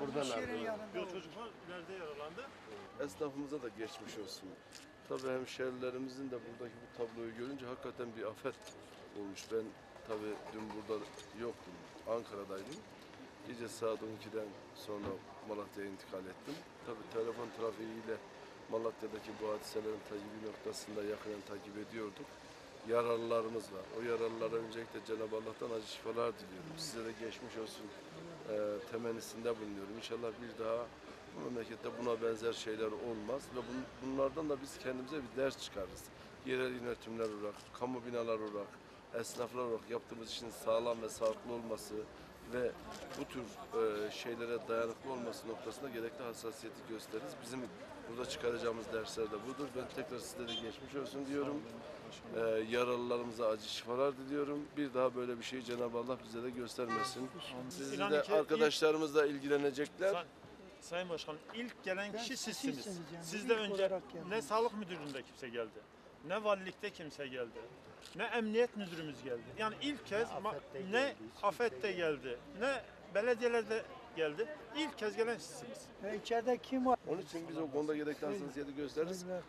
buradan İş yerinin aldılar. yanında Bir oldu. çocuk var ileride yaralandı. Esnafımıza da geçmiş olsun. Tabii hemşerilerimizin de buradaki bu tabloyu görünce hakikaten bir afet olmuş. Ben tabii dün burada yoktum. Ankara'daydım. Gece saat 12'den sonra Malatya'ya intikal ettim. Tabii telefon trafiğiyle Malatya'daki bu hadiselerin takibi noktasında yakından takip ediyorduk. Yaralılarımız var. O yaralılara öncelikle Cenab-ı Allah'tan acı şifalar diliyorum. Size de geçmiş olsun e, temennisinde bulunuyorum. İnşallah bir daha bu memlekette buna benzer şeyler olmaz ve bun- bunlardan da biz kendimize bir ders çıkarırız. Yerel yönetimler olarak, kamu binalar olarak, esnaflar olarak yaptığımız işin sağlam ve sağlıklı olması ve bu tür e, şeylere dayanıklı olması noktasında gerekli hassasiyeti gösteririz. Bizim burada çıkaracağımız dersler de budur. Ben tekrar size de geçmiş olsun diyorum. E, yaralılarımıza acı şifalar diliyorum. Bir daha böyle bir şeyi Cenab-ı Allah bize de göstermesin. Sizi de arkadaşlarımızla ilgilenecekler. Say- Sayın Başkanım ilk gelen kişi siz- sizsiniz. Sizden önce ne sağlık müdürlüğünde kimse geldi. Ne valilikte kimse geldi. Ne emniyet müdürümüz geldi. Yani ilk kez ma- ne afette geldi. Ne belediyelerde geldi. İlk kez gelen sizsiniz. E, içeride kim var? Onun için biz o konuda gerekli hassasiyeti gösteririz. Evet.